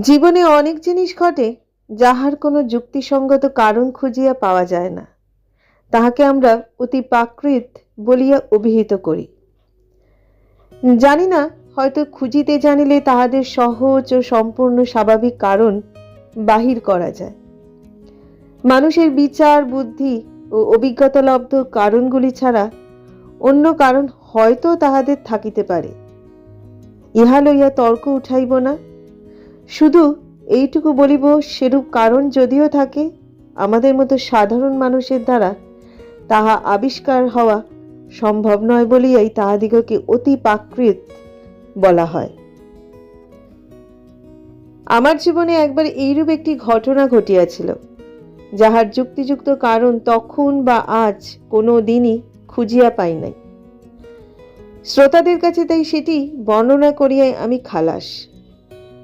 জীবনে অনেক জিনিস ঘটে যাহার কোনো যুক্তিসঙ্গত কারণ খুঁজিয়া পাওয়া যায় না। তাহাকে আমরা অতি প্রাকৃত বলিয়া অভিহিত করি। জানি না, হয়তো খুঁজিতে জানিলে তাহাদের সহজ ও সম্পূর্ণ স্বাভাবিক কারণ বাহির করা যায়। মানুষের বিচার, বুদ্ধি ও অভিজ্ঞতালব্ধ কারণগুলি ছাড়া অন্য কারণ হয়তো তাহাদের থাকিতে পারে। ইহা লইয়া তর্ক উঠাইব না। শুধু এইটুকু বলিব, সেরূপ কারণ যদিও থাকে, আমাদের মতো সাধারণ মানুষের দ্বারা তাহা আবিষ্কার হওয়া সম্ভব নয় বলিয়াই তাহাদিগকে অতি প্রাকৃত বলা হয়। আমার জীবনে একবার এইরূপ একটি ঘটনা ঘটিয়াছিল, যাহার যুক্তিযুক্ত কারণ তখন বা আজ কোনো দিনই খুঁজিয়া পাই নাই। শ্রোতাদের কাছে তাই সেটি বর্ণনা করিয়াই আমি খালাস।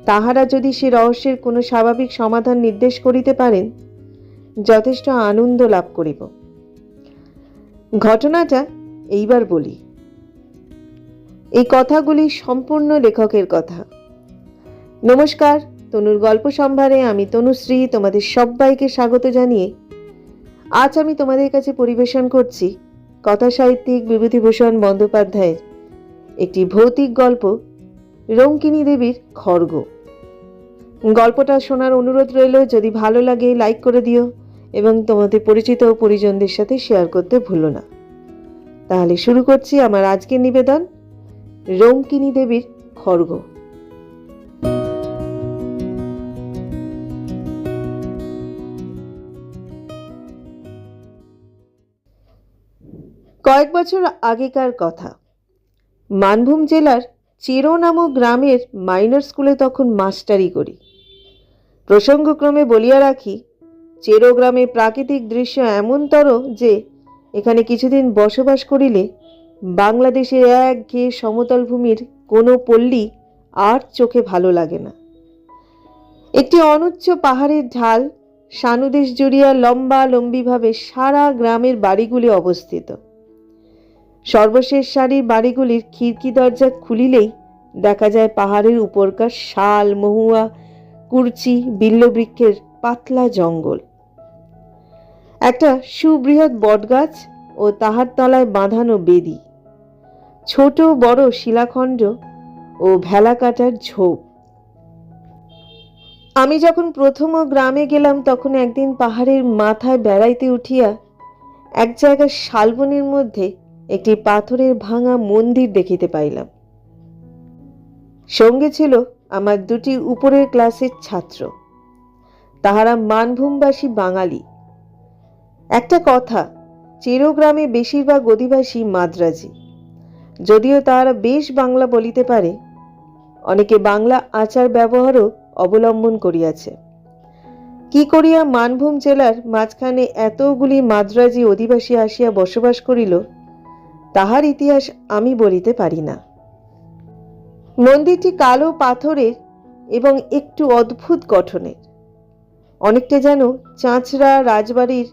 তাহারা যদি সে রহস্যের কোনো স্বাভাবিক সমাধান নির্দেশ করিতে পারেন, যথেষ্ট আনন্দ লাভ করিব। ঘটনাটা এইবার বলি। এই কথাগুলি সম্পূর্ণ লেখকের কথা। নমস্কার, তনুর গল্প সম্ভারে আমি তনুশ্রী, তোমাদের সবাইকে স্বাগত জানিয়ে আজ আমি তোমাদের কাছে পরিবেশন করছি কথা সাহিত্যিক বিভূতিভূষণ বন্দ্যোপাধ্যায়ের একটি ভৌতিক গল্প রঙ্কিনী দেবীর খড়গ। গল্পটা শোনার অনুরোধ রইল, যদি ভালো লাগে লাইক করে দিও এবং তোমাদের পরিচিত ও পরিজনদের সাথে শেয়ার করতে ভুলো না। তাহলে শুরু করছি আমার আজকের নিবেদন রোমকিনী দেবীর খড়গ। কয়েক বছর আগেকার কথা। মানভূম জেলার চেরো নামক গ্রামের মাইনর স্কুলে তখন মাস্টারি করি। প্রসঙ্গক্রমে বলিয়া রাখি চেরো গ্রামের প্রাকৃতিক দৃশ্য এমনতর যে, এখানে কিছুদিন বসবাস করিলে বাংলাদেশের এক ঘেয়ে সমতল ভূমির কোনো পল্লী আর চোখে ভালো লাগে না। একটি অনুচ্চ পাহাড়ের ঢাল সানুদেশ জুড়িয়া লম্বা লম্বিভাবে সারা গ্রামের বাড়িগুলি অবস্থিত। সর্বশেষ সারির বাড়িগুলির খিড়কি দরজা খুলিলেই দেখা যায় পাহাড়ের উপরকার শাল, মহুয়া কুরচি বিল্লবৃক্ষের পাতলা জঙ্গল। একটা সুবৃহৎ বটগাছ ও তাহার তলায় বাঁধানো বেদি। ছোট বড় শিলাখণ্ড ও ভেলা কাটার ঝোপ। আমি যখন প্রথম গ্রামে গেলাম, তখন একদিন পাহাড়ের মাথায় বেড়াইতে উঠিয়া এক জায়গায় শালবনির মধ্যে একটি পাথরের ভাঙা মন্দির দেখিতে পাইলাম। সঙ্গে ছিল আমার দুটি উপরের ক্লাসের ছাত্র। তাহারা মানভূমবাসী বাঙালি। একটা কথা, চিরগ্রামে বেশিরভাগ অধিবাসী মাদ্রাজি। যদিও তাহারা বেশ বাংলা বলিতে পারে, অনেকে বাংলা আচার ব্যবহারও অবলম্বন করিয়াছে। কি করিয়া মানভূম জেলার মাঝখানে এতগুলি মাদ্রাজি অধিবাসী আসিয়া বসবাস করিল, তাহার ইতিহাস আমি বলিতে পারি না। মন্দিরটি কালো পাথরের এবং একটু অদ্ভুত গঠনের। অনেকটা যেন চাঁচড়া রাজবাড়ির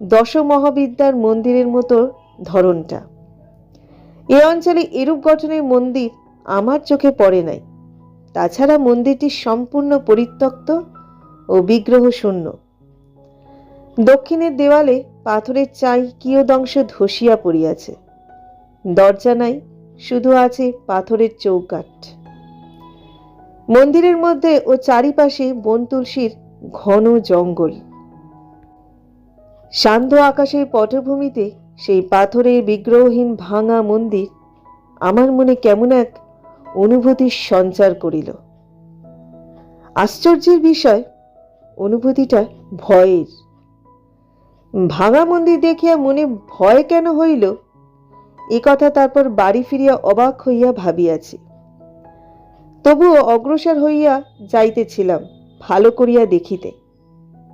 দশমহাবিদ্যার মন্দিরের মতো ধরনটা। এ অঞ্চলে এরূপ গঠনের মন্দির আমার চোখে পড়ে নাই। তাছাড়া মন্দিরটি সম্পূর্ণ পরিত্যক্ত ও বিগ্রহ শূন্য দক্ষিণের দেওয়ালে পাথরের চাই কিয়দংশ ধসিয়া পড়িয়াছে। দরজা নাই শুধু আছে পাথরের চৌকাঠ। মন্দিরের মধ্যে ও চারিপাশে বন তুলসীর ঘন জঙ্গল। শান্ত আকাশের পটভূমিতে সেই পাথরের বিগ্রহহীন ভাঙা মন্দির আমার মনে কেমন এক অনুভূতির সঞ্চার করিল। আশ্চর্যের বিষয়, অনুভূতিটা ভয়ের। ভাঙা মন্দির দেখিয়া মনে ভয় কেন হইল? এ কথা তারপর বাড়ি ফিরিয়া অবাক হইয়া ভাবিয়াছি। তবুও অগ্রসর হইয়া যাইতেছিলাম, ভালো করিয়া দেখিতে।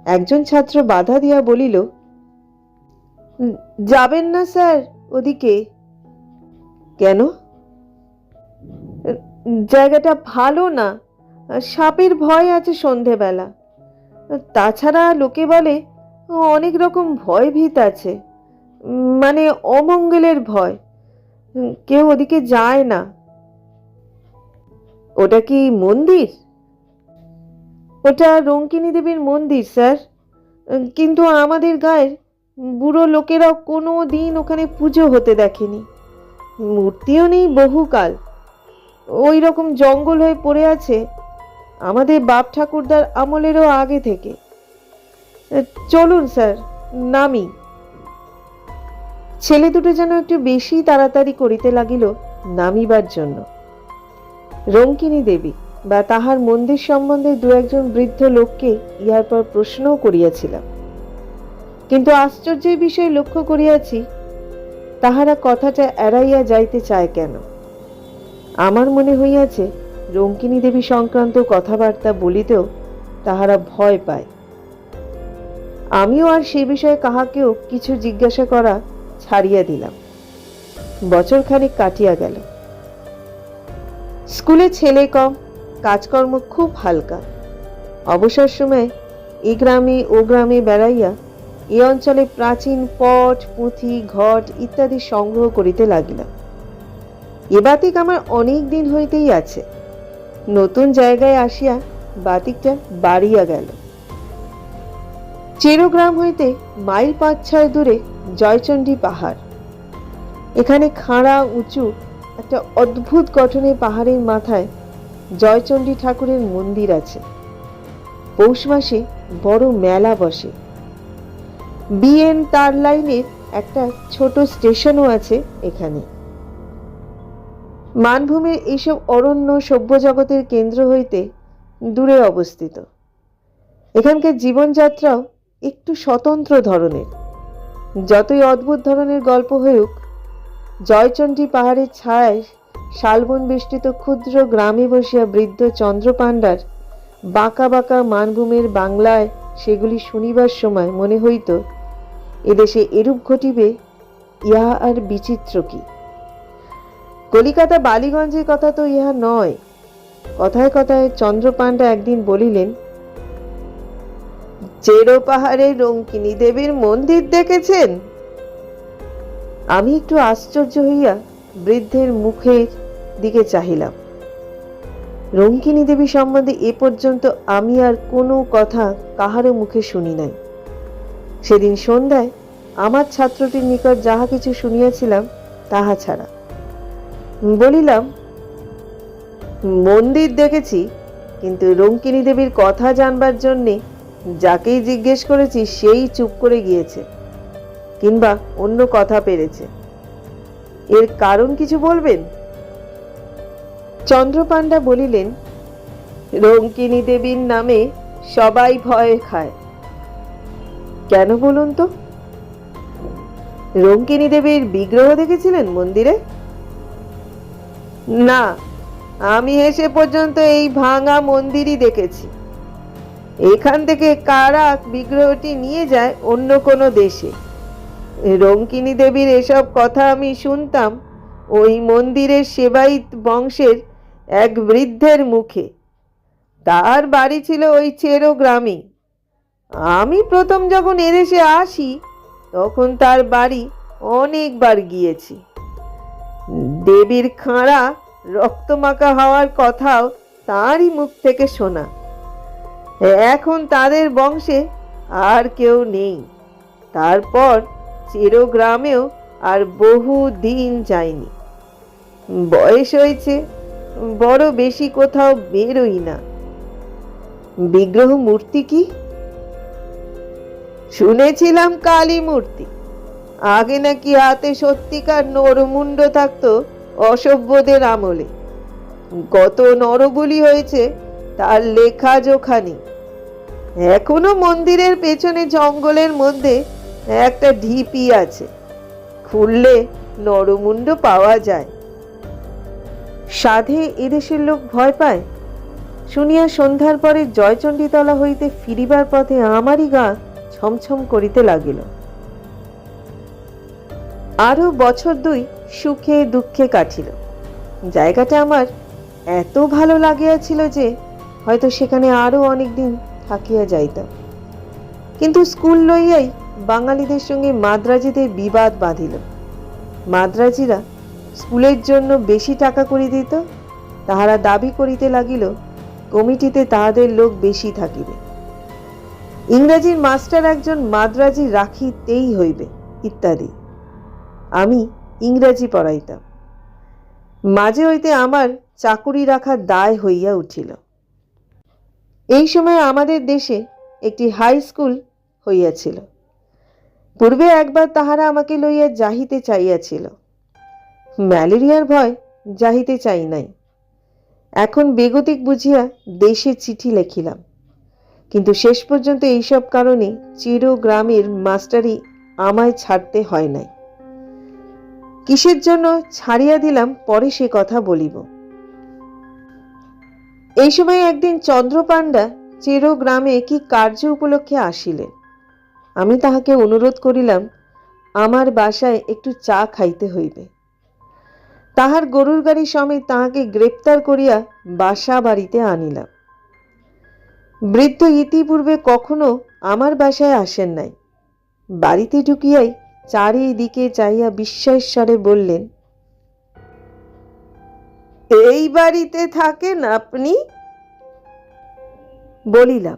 একজন ছাত্র বাধা দিয়া বলিল, যাবেন না স্যার ওদিকে। কেন? জায়গাটা ভালো না, সাপের ভয় আছে সন্ধেবেলা। তাছাড়া লোকে বলে, অনেক রকম ভয় ভীত আছে। মানে অমঙ্গলের ভয়। কেউ ওদিকে যায় না। ওটা কি মন্দির? ওটা রঙ্কিনী দেবীর মন্দির, স্যার। কিন্তু আমাদের গায়ের বুড়ো লোকেরাও কোনো দিন ওখানে পুজো হতে দেখেনি। মূর্তিও নেই বহুকাল। ওই রকম জঙ্গল হয়ে পড়ে আছে আমাদের বাপ ঠাকুরদার আমলেরও আগে থেকে। চলুন, স্যার, নামি। ছেলে দুটো যেন একটু বেশি তাড়াতাড়ি করিতে লাগিল নামিবার জন্য। রঙ্কিনী দেবী বা তাহার মন্দির সম্বন্ধে দু একজন বৃদ্ধ লোককে ইহার পর প্রশ্নও করিয়াছিলাম। কিন্তু আশ্চর্যের বিষয় লক্ষ্য করিয়াছি, তাহারা কথাটা এড়াইয়া যাইতে চায় কেন? আমার মনে হইয়াছে, রঙ্কিনী দেবী সংক্রান্ত কথাবার্তা বলিতেও তাহারা ভয় পায়। আমিও আর সে বিষয়ে কাহাকেও কিছু জিজ্ঞাসা করা ছাড়িয়া দিলাম। বছরখানেক কাটিয়া গেল। স্কুলে ছেলে কম, কাজকর্ম খুব হালকা। অবসর সময় এ গ্রামে ও গ্রামে বেড়াইয়া এ অঞ্চলে প্রাচীন পট, পুঁথি, ঘট ইত্যাদি সংগ্রহ করিতে লাগিলাম। এ বাতিক আমার অনেক দিন হইতেই আছে। নতুন জায়গায় আসিয়া বাতিকটা বাড়িয়া গেল। চেরোগ্রাম হইতে মাইল পাঁচ ছয় দূরে জয়চণ্ডী পাহাড়। এখানে খাড়া, উঁচু একটা অদ্ভুত গঠনের পাহাড়ের মাথায় জয়চণ্ডী ঠাকুরের মন্দির আছে। পৌষ মাসে বড় মেলা বসে। বিএন তার লাইনের একটা ছোট স্টেশনও আছে এখানে। মানভূমির এইসব অরণ্য সভ্য জগতের কেন্দ্র হইতে দূরে অবস্থিত। এখানকার জীবনযাত্রাও একটু স্বতন্ত্র ধরনের। যতই অদ্ভুত ধরনের গল্প হউক জয়চণ্ডী পাহাড়ের ছায়ায় শালবন বেষ্টিত ক্ষুদ্র গ্রামে বসিয়া বৃদ্ধ চন্দ্রপাণ্ডার বাঁকা বাঁকা মানভূমের বাংলায় সেগুলি শুনিবার সময় মনে হইত, এদেশে এরূপ ঘটিবে, ইহা আর বিচিত্র কি? কলিকাতা বালিগঞ্জের কথা তো ইহা নয়। কথায় কথায় চন্দ্রপাণ্ডা একদিন বলিলেন চেরো পাহাড়ে রঙ্কিনী দেবীর মন্দির দেখেছেন? আমি একটু আশ্চর্য হইয়া বৃদ্ধের মুখের দিকে চাহিলাম। রঙ্কিনী দেবী সম্বন্ধে এ পর্যন্ত আমি আর কোনো কথা কাহারও মুখে শুনি নাই। সেদিন সন্ধ্যায় আমার ছাত্রটির নিকট যাহা কিছু শুনিয়াছিলাম, তাহা ছাড়া। বলিলাম, মন্দির দেখেছি, কিন্তু রঙ্কিনী দেবীর কথা জানবার জন্যে যাকেই জিজ্ঞেস করেছি, সেই চুপ করে গিয়েছে কিংবা অন্য কথা পেরেছে। এর কারণ কিছু বলবেন? চন্দ্রপাণ্ডা বলিলেন, রঙ্কিনী দেবীর নামে সবাই ভয় খায়। কেন বলুন তো? রঙ্কিনী দেবীর বিগ্রহ দেখেছিলেন মন্দিরে? না, আমি এসে পর্যন্ত এই ভাঙা মন্দিরই দেখেছি। এখান থেকে কারা বিগ্রহটি নিয়ে যায় অন্য কোনো দেশে? রঙ্কিনী দেবীর এসব কথা আমি শুনতাম ওই মন্দিরের সেবাইত বংশের এক বৃদ্ধের মুখে। তার বাড়ি ছিল ওই চেরো গ্রামে আমি প্রথম যখন এদেশে আসি, তখন তার বাড়ি অনেকবার গিয়েছি। দেবীর খাঁড়া রক্তমাখা হওয়ার কথাও তারই মুখ থেকে শোনা। এখন তাদের বংশে আর কেউ নেই। তারপর চেরো গ্রামেও আর বহু দিন যায়নি। বয়স হয়েছে, বড় বেশি কোথাও বেরোই না। বিগ্রহ মূর্তি কি? শুনেছিলাম কালী মূর্তি। আগে নাকি হাতে সত্যিকার নরমুণ্ড থাকতো অসভ্যদের আমলে। কত নরবলি হয়েছে তার লেখা জোখা নেই এখনও মন্দিরের পেছনে জঙ্গলের মধ্যে একটা ঢিপি আছে। খুললে নরমুণ্ড পাওয়া যায়। সাধে এদেশের লোক ভয় পায়। শুনিয়া সন্ধ্যার পরে জয়চণ্ডীতলা হইতে ফিরিবার পথে আমারই গা ছমছম করিতে লাগিল। আরও বছর দুই সুখে দুঃখে কাটিল। জায়গাটা আমার এত ভালো লাগিয়াছিল যে হয়তো সেখানে আরও অনেকদিন থাকিয়া যাইতাম। কিন্তু স্কুল লইয়াই বাঙালিদের সঙ্গে মাদ্রাজিদের বিবাদ বাঁধিল। মাদ্রাজিরা স্কুলের জন্য বেশি টাকা করি দিত, তাহারা দাবি করিতে লাগিল, কমিটিতে তাহাদের লোক বেশি থাকিবে। ইংরাজির মাস্টার একজন মাদ্রাজি রাখিতেই হইবে, ইত্যাদি। আমি ইংরাজি পড়াইতাম। মাঝে হইতে আমার চাকুরি রাখার দায় হইয়া উঠিল। এই সময় আমাদের দেশে একটি হাই স্কুল হইয়াছিল। পূর্বে একবার তাহারা আমাকে লইয়া যাহিতে চাইয়াছিল ম্যালেরিয়ার ভয় যাহিতে চাই নাই। এখন বেগতিক বুঝিয়া দেশে চিঠি লেখিলাম। কিন্তু শেষ পর্যন্ত এইসব কারণে চির গ্রামের মাস্টারি আমায় ছাড়তে হয় নাই। কিসের জন্য ছাড়িয়া দিলাম পরে সে কথা বলিব। এই সময় একদিন চন্দ্রপাণ্ডা চেরো গ্রামে কি কার্য উপলক্ষে আসিলেন? আমি তাহাকে অনুরোধ করিলাম, আমার বাসায় একটু চা খাইতে হইবে। তাহার গরুর গাড়ি সমেত তাহাকে গ্রেপ্তার করিয়া বাসা বাড়িতে আনিলাম। বৃদ্ধ ইতিপূর্বে কখনো আমার বাসায় আসেন নাই। বাড়িতে ঢুকিয়াই চারিদিকে চাইয়া বিস্ময়স্বরে বললেন এই বাড়িতে থাকেন আপনি? বলিলাম।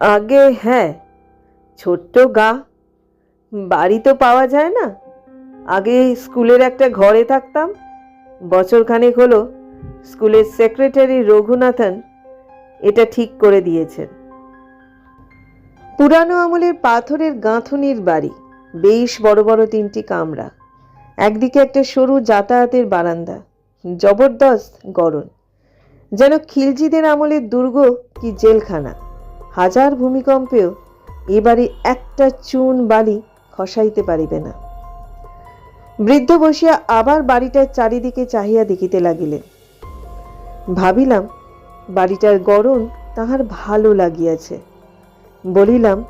আগে হ্যাঁ ছোট্ট গা। বাড়ি তো পাওয়া যায় না। আগে স্কুলের একটা ঘরে থাকতাম। বছরখানেক হলো স্কুলের সেক্রেটারি রঘুনাথন এটা ঠিক করে দিয়েছেন। পুরানো আমলের পাথরের গাঁথনির বাড়ি, বেশ বড় বড় তিনটি কামরা। একদিকে একটা সরু যাতায়াতের বারান্দা জবরদস্ত গরম যেন খিলজিদের আমলের দুর্গ কি জেলখানা। হাজার ভূমিকম্পেও এবারে একটা চুন বালি খসাইতে পারিবে না। বৃদ্ধ বসিয়া আবার বাড়িটার চারিদিকে চাহিয়া দেখিতে লাগিলেন। ভাবিলাম, বাড়িটার গরম তাহার ভালো লাগিয়াছে। বলিলাম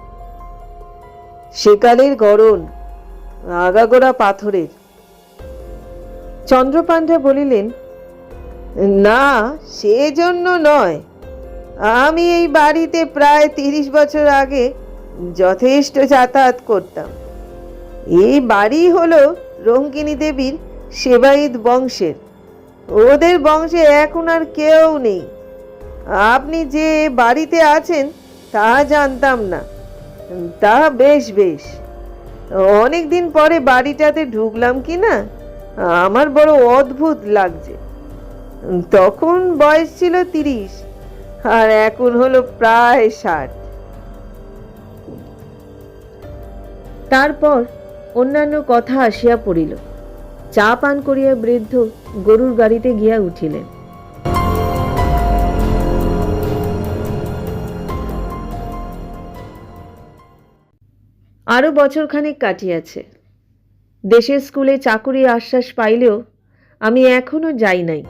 সেকালের গরম আগাগোড়া পাথরের। চন্দ্রপাণ্ডা বলিলেন, না, সেজন্য নয়। আমি এই বাড়িতে প্রায় তিরিশ বছর আগে যথেষ্ট যাতায়াত করতাম। এই বাড়ি হলো রঙ্কিনী দেবীর সেবায়িত বংশের। ওদের বংশে এখন আর কেউ নেই। আপনি যে বাড়িতে আছেন তা জানতাম না। তা বেশ বেশ। অনেক দিন পরে বাড়িটাতে ঢুকলাম কি না? আমার বড় অদ্ভুত লাগছে। তখন বয়স ছিল তিরিশ, আর এখন হলো প্রায় ষাট। তারপর অন্যান্য কথা আসিয়া পড়িল। চা পান করিয়া বৃদ্ধ গরুর গাড়িতে গিয়া উঠিলেন। আরও বছরখানেক কাটিয়াছে। দেশের স্কুলে চাকুরি আশ্বাস পাইলেও আমি এখনও যাই নাই,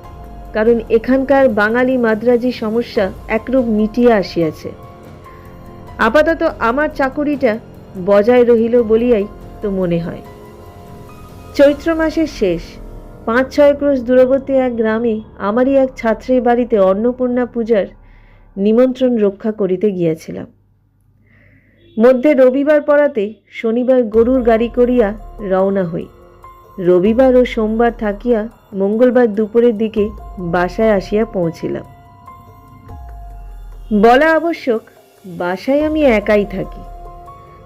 কারণ এখানকার বাঙালি মাদ্রাজি সমস্যা একরূপ মিটিয়া আসিয়াছে। আপাতত আমার চাকুরিটা বজায় রহিল বলিয়াই তো মনে হয়। চৈত্র মাসের শেষ পাঁচ ছয় ক্রোশ দূরবর্তী এক গ্রামে আমারই এক ছাত্রের বাড়িতে অন্নপূর্ণা পূজার নিমন্ত্রণ রক্ষা করিতে গিয়াছিলাম। মধ্যে রবিবার পড়াতে শনিবার গরুর গাড়ি করিয়া রওনা হই। রবিবার ও সোমবার থাকিয়া মঙ্গলবার দুপুরের দিকে বাসায় আসিয়া পৌঁছিলাম। বলা আবশ্যক, বাসায় আমি একাই থাকি।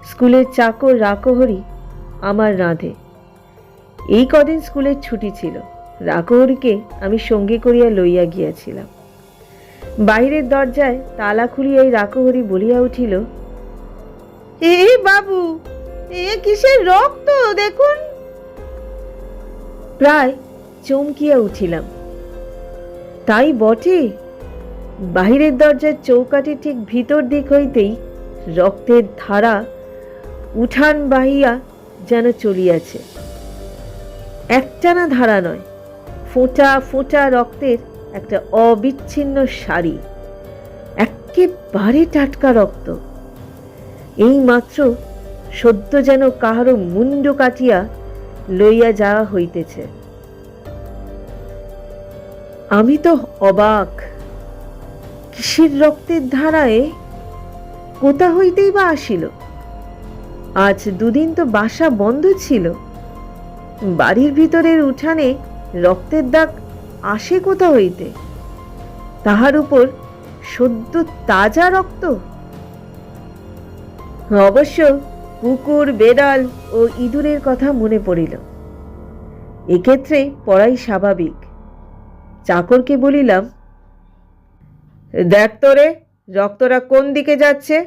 স্কুলের চাকর রাকহরি আমার রাঁধে। এই কদিন স্কুলের ছুটি ছিল। রাকহরিকে আমি সঙ্গে করিয়া লইয়া গিয়াছিলাম। বাহিরের দরজায় তালা খুলিয়াই রাকহরি বলিয়া উঠিল এ বাবু, এ কিসের রক্ত দেখুন। প্রায় চমকিয়া উঠিলাম। তাই বটে, বাহিরের দরজার চৌকাটি ঠিক ভিতর দিক হইতেই রক্তের ধারা উঠান বাহিয়া যেন চলিয়াছে। একটানা ধারা নয়, ফোঁটা ফোঁটা রক্তের একটা অবিচ্ছিন্ন শাড়ি একেবারে টাটকা রক্ত। এই মাত্র সদ্য যেন কাহারও মুন্ড কাটিয়া লইয়া যাওয়া হইতেছে। আমি তো অবাক, কিসের রক্তের ধারায় কোথা হইতেই বা আসিল? আজ দুদিন তো বাসা বন্ধ ছিল, বাড়ির ভিতরের উঠানে রক্তের দাগ আসে কোথা হইতে? তাহার উপর সদ্য তাজা রক্ত অবশ্য কুকুর, বেড়াল ও ইঁদুরের কথা মনে পড়িল। এক্ষেত্রে পড়াই স্বাভাবিক। চাকরকে বলিলাম, দেখ তো রে রক্তটা কোন দিকে যাচ্ছে?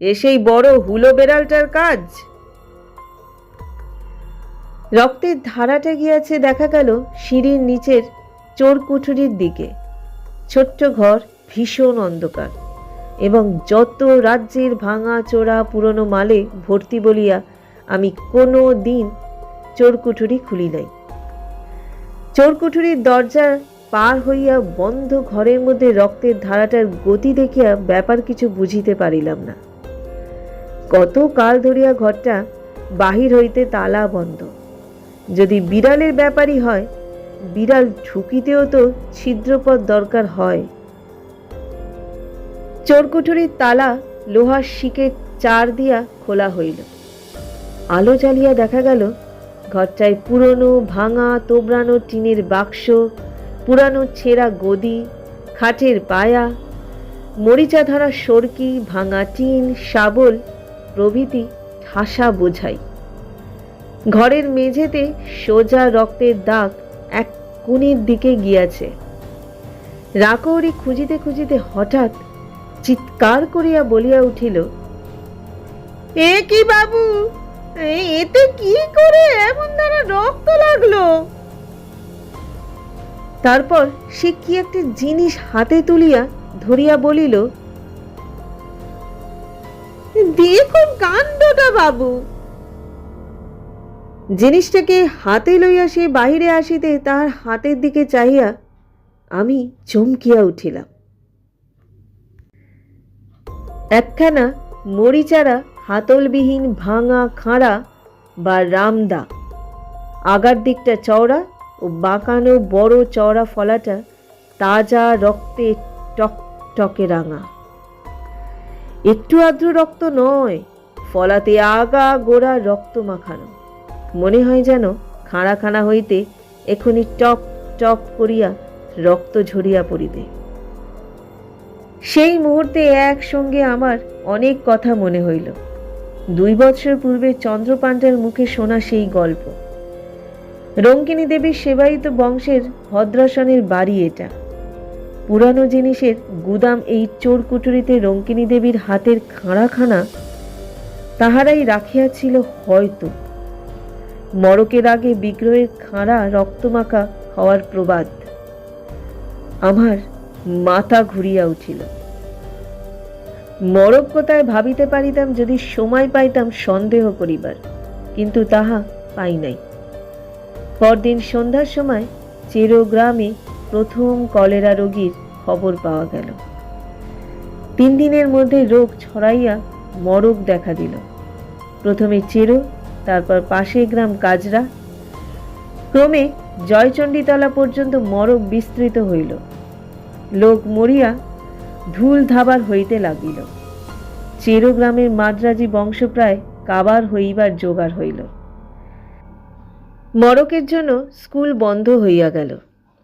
এ সেই বড় হুলো বেড়ালটার কাজ? রক্তের ধারাটা গিয়াছে দেখা গেল সিঁড়ির নিচের চোর কুঠুরির দিকে। ছোট্ট ঘর, ভীষণ অন্ধকার। এবং যত রাজ্যের ভাঙা চোরা পুরনো মালে ভর্তি বলিয়া আমি কোনো দিন চোরকুঠুরি খুলি নাই। চোরকুঠুরির দরজা পার হইয়া বন্ধ ঘরের মধ্যে রক্তের ধারাটার গতি দেখিয়া ব্যাপার কিছু বুঝিতে পারিলাম না। কত কাল ধরিয়া ঘরটা বাহির হইতে তালা বন্ধ। যদি বিড়ালের ব্যাপারই হয়, বিড়াল ঢুকিতেও তো ছিদ্রপথ দরকার হয়। চোরকুঠুরির তালা লোহার শিকের চার দিয়া খোলা হইল। আলো জ্বালিয়া দেখা গেল, ঘরটায় পুরনো ভাঙা তোবড়ানো টিনের বাক্স, পুরানো ছেঁড়া গদি, খাটের পায়া মরিচা ধরা সরকি, ভাঙা টিন, শাবল, প্রভৃতি ঠাসা বোঝাই। ঘরের মেঝেতে সোজা রক্তের দাগ এক কোণের দিকে গিয়াছে। রাকৌরি খুঁজিতে খুঁজিতে হঠাৎ চিৎকার করিয়া বলিয়া উঠিল, এ কি বাবু? এতে কি করে এমন ধারা রক্ত লাগল? তারপর সে কি একটা জিনিস হাতে তুলিয়া ধরিয়া বলিল, দেখুন কাণ্ডটা বাবু। জিনিসটাকে হাতে লইয়া সে বাহিরে আসিতে তাহার হাতের দিকে চাহিয়া আমি চমকিয়া উঠিলাম। একখানা মরিচারা হাতলবিহীন ভাঙা খাঁড়া বা রামদা। আগার দিকটা চওড়া ও বাঁকানো বড় চওড়া ফলাটা তাজা রক্তে টক টকে রাঙা। একটু আদ্র রক্ত নয়, ফলাতে আগা গোড়া রক্ত মাখানো। মনে হয় যেন খাড়া খানা হইতে এখনই টক টক করিয়া রক্ত ঝরিয়া পড়িবে। সেই মুহূর্তে একসঙ্গে আমার অনেক কথা মনে হইল। দুই বছর পূর্বে চন্দ্রপাণ্ডের মুখে শোনা সেই গল্প। রঙ্কিনী দেবীর সেবায়িত বংশের ভদ্রাসনের বাড়ি এটা। পুরানো জিনিসের গুদাম এই চোর কুটুরিতে রঙ্কিনী দেবীর হাতের খাঁড়াখানা তাহারাই রাখিয়াছিল হয়তো। মরকের আগে বিগ্রহের খাঁড়া রক্তমাখা হওয়ার প্রবাদ। আমার মাথা ঘুরিয়া উঠিল। মরক কোথায় ভাবিতে পারিতাম যদি সময় পাইতাম সন্দেহ করিবার, কিন্তু তাহা পাই নাই। পরদিন সন্ধ্যার সময় চেরো গ্রামে প্রথম কলেরা রোগীর খবর পাওয়া গেল। তিন দিনের মধ্যে রোগ ছড়াইয়া মরক দেখা দিল। প্রথমে চেরো, তারপর পাশের গ্রাম কাজরা। ক্রমে জয়চণ্ডীতলা পর্যন্ত মরক বিস্তৃত হইল। লোক মরিয়া ধুল ধাবার হইতে লাগিল। চেরো গ্রামের মাদ্রাজি বংশ প্রায় কাবার হইবার জোগাড় হইল। মরকের জন্য স্কুল বন্ধ হইয়া গেল।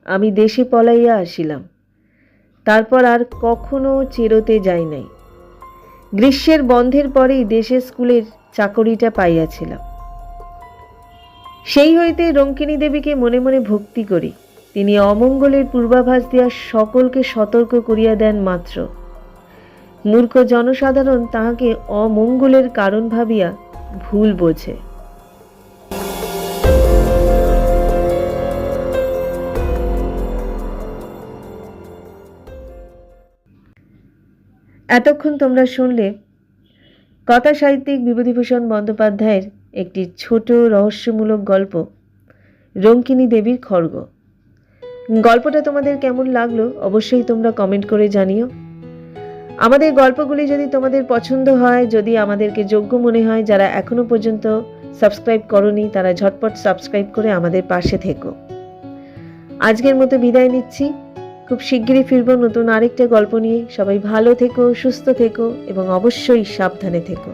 আমি দেশে পলাইয়া আসিলাম। তারপর আর কখনো চেরোতে যাই নাই। গ্রীষ্মের বন্ধের পরেই দেশের স্কুলের চাকরিটা পাইয়াছিলাম। সেই হইতে রঙ্কিনী দেবীকে মনে মনে ভক্তি করি। তিনি অমঙ্গলের পূর্বাভাস দিয়া সকলকে সতর্ক করিয়া দেন মাত্র। মূর্খ জনসাধারণ তাহাকে অমঙ্গলের কারণ ভাবিয়া ভুল বোঝে। এতক্ষণ তোমরা শুনলে কথা সাহিত্যিক বিভূতিভূষণ বন্দ্যোপাধ্যায়ের একটি ছোট রহস্যমূলক গল্প, রঙ্কিনী দেবীর খড়গ। গল্পটা তোমাদের কেমন লাগল অবশ্যই তোমরা কমেন্ট করে জানিও। আমাদের গল্পগুলি যদি তোমাদের পছন্দ হয়, যদি আমাদেরকে যোগ্য মনে হয়, যারা এখনও পর্যন্ত সাবস্ক্রাইব করনি, তারা ঝটপট সাবস্ক্রাইব করে আমাদের পাশে থেকো। আজকের মতো বিদায় নিচ্ছি। খুব শিগগিরই ফিরবো নতুন আরেকটা গল্প নিয়ে। সবাই ভালো থেকো, সুস্থ থেকো, এবং অবশ্যই সাবধানে থেকো।